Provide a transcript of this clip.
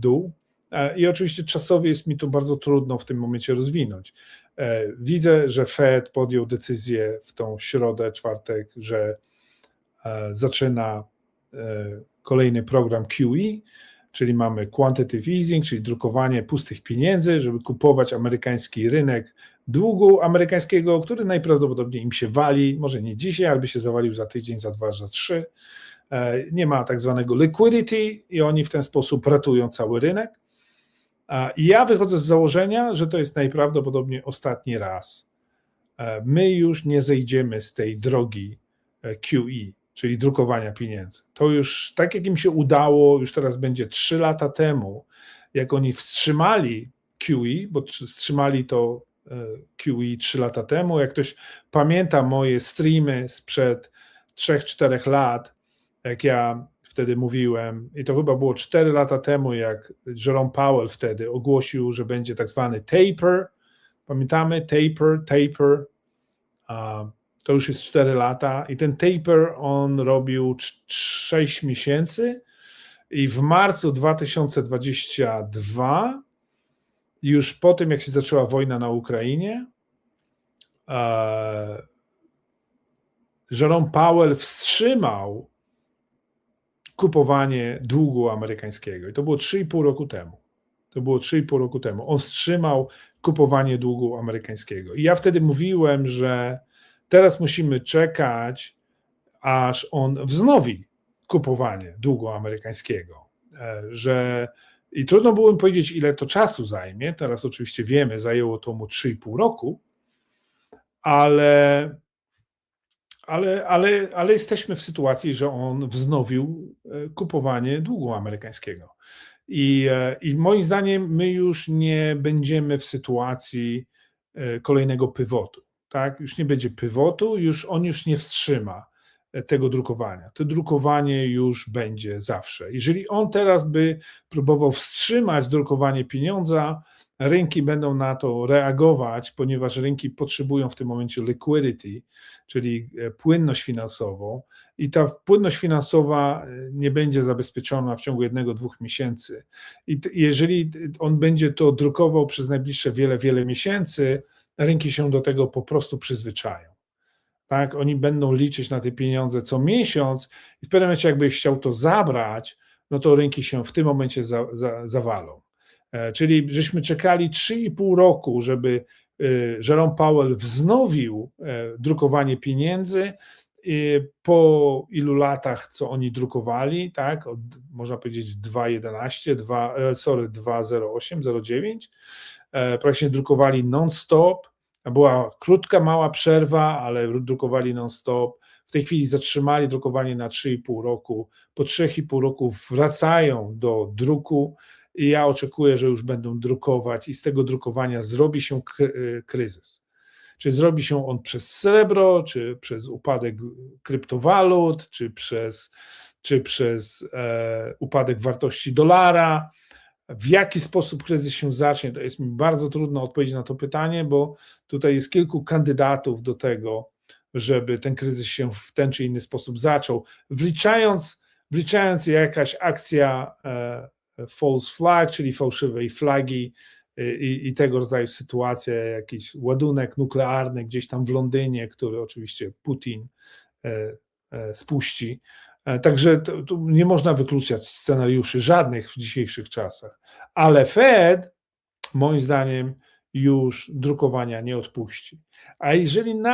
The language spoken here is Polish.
dół. E, I oczywiście czasowo jest mi to bardzo trudno w tym momencie rozwinąć. E, Widzę, że Fed podjął decyzję w tą środę, czwartek, że e, zaczyna kolejny program QE, czyli mamy quantitative easing, czyli drukowanie pustych pieniędzy, żeby kupować amerykański rynek długu amerykańskiego, który najprawdopodobniej im się wali, może nie dzisiaj, albo się zawalił za tydzień, za dwa, za trzy. E, Nie ma tak zwanego liquidity i oni w ten sposób ratują cały rynek. I ja wychodzę z założenia, że to jest najprawdopodobniej ostatni raz. E, My już nie zejdziemy z tej drogi e, QE, czyli drukowania pieniędzy. To już tak jak im się udało, już teraz będzie 3 lata temu, jak oni wstrzymali QE, bo tr- wstrzymali to e, QE 3 lata temu. Jak ktoś pamięta moje streamy sprzed 3-4 lat, jak ja wtedy mówiłem, i to chyba było 4 lata temu, jak Jerome Powell wtedy ogłosił, że będzie tak zwany taper. Pamiętamy? Taper, taper. To już jest 4 lata i ten taper on robił 6 miesięcy i w marcu 2022 już po tym jak się zaczęła wojna na Ukrainie e, Jerome Powell wstrzymał kupowanie długu amerykańskiego i to było 3,5 roku temu. To było 3,5 roku temu. On wstrzymał kupowanie długu amerykańskiego. I ja wtedy mówiłem, że teraz musimy czekać, aż on wznowi kupowanie długu amerykańskiego. E, Że i trudno było mi powiedzieć, ile to czasu zajmie. Teraz oczywiście wiemy, zajęło to mu 3,5 roku, ale, ale, ale, ale jesteśmy w sytuacji, że on wznowił e, kupowanie długu amerykańskiego. I, e, I moim zdaniem my już nie będziemy w sytuacji e, kolejnego pywotu. Tak? Już nie będzie pywotu, już on już nie wstrzyma tego drukowania. To drukowanie już będzie zawsze. Jeżeli on teraz by próbował wstrzymać drukowanie pieniądza, rynki będą na to reagować, ponieważ rynki potrzebują w tym momencie liquidity, czyli e, płynność finansową, i ta płynność finansowa e, nie będzie zabezpieczona w ciągu jednego, dwóch miesięcy. I jeżeli on będzie to drukował przez najbliższe wiele, wiele miesięcy, rynki się do tego po prostu przyzwyczają. Tak, oni będą liczyć na te pieniądze co miesiąc i w pewnym momencie, jakbyś chciał to zabrać, no to rynki się w tym momencie za, za, zawalą. E, Czyli żeśmy czekali 3,5 roku, żeby e, Jerome Powell wznowił e, drukowanie pieniędzy. Po ilu latach, co oni drukowali, tak, od, można powiedzieć 2,11, 2, e, sorry, 2,08, 0,9, e, praktycznie drukowali non-stop. Była krótka, mała przerwa, ale drukowali non-stop. W tej chwili zatrzymali drukowanie na 3,5 roku. Po 3,5 roku wracają do druku i ja oczekuję, że już będą drukować i z tego drukowania zrobi się kry- kryzys. Czy zrobi się on przez srebro, czy przez upadek kryptowalut, czy przez, czy przez e, upadek wartości dolara. W jaki sposób kryzys się zacznie, to jest mi bardzo trudno odpowiedzieć na to pytanie, bo tutaj jest kilku kandydatów do tego, żeby ten kryzys się w ten czy inny sposób zaczął. Wliczając, wliczając jakaś akcja e, false flag, czyli fałszywej flagi i, i tego rodzaju sytuacja, jakiś ładunek nuklearny gdzieś tam w Londynie, który oczywiście Putin e, e, spuści. E, Także to, tu nie można wykluczać scenariuszy żadnych w dzisiejszych czasach, ale Fed moim zdaniem już drukowania nie odpuści. A jeżeli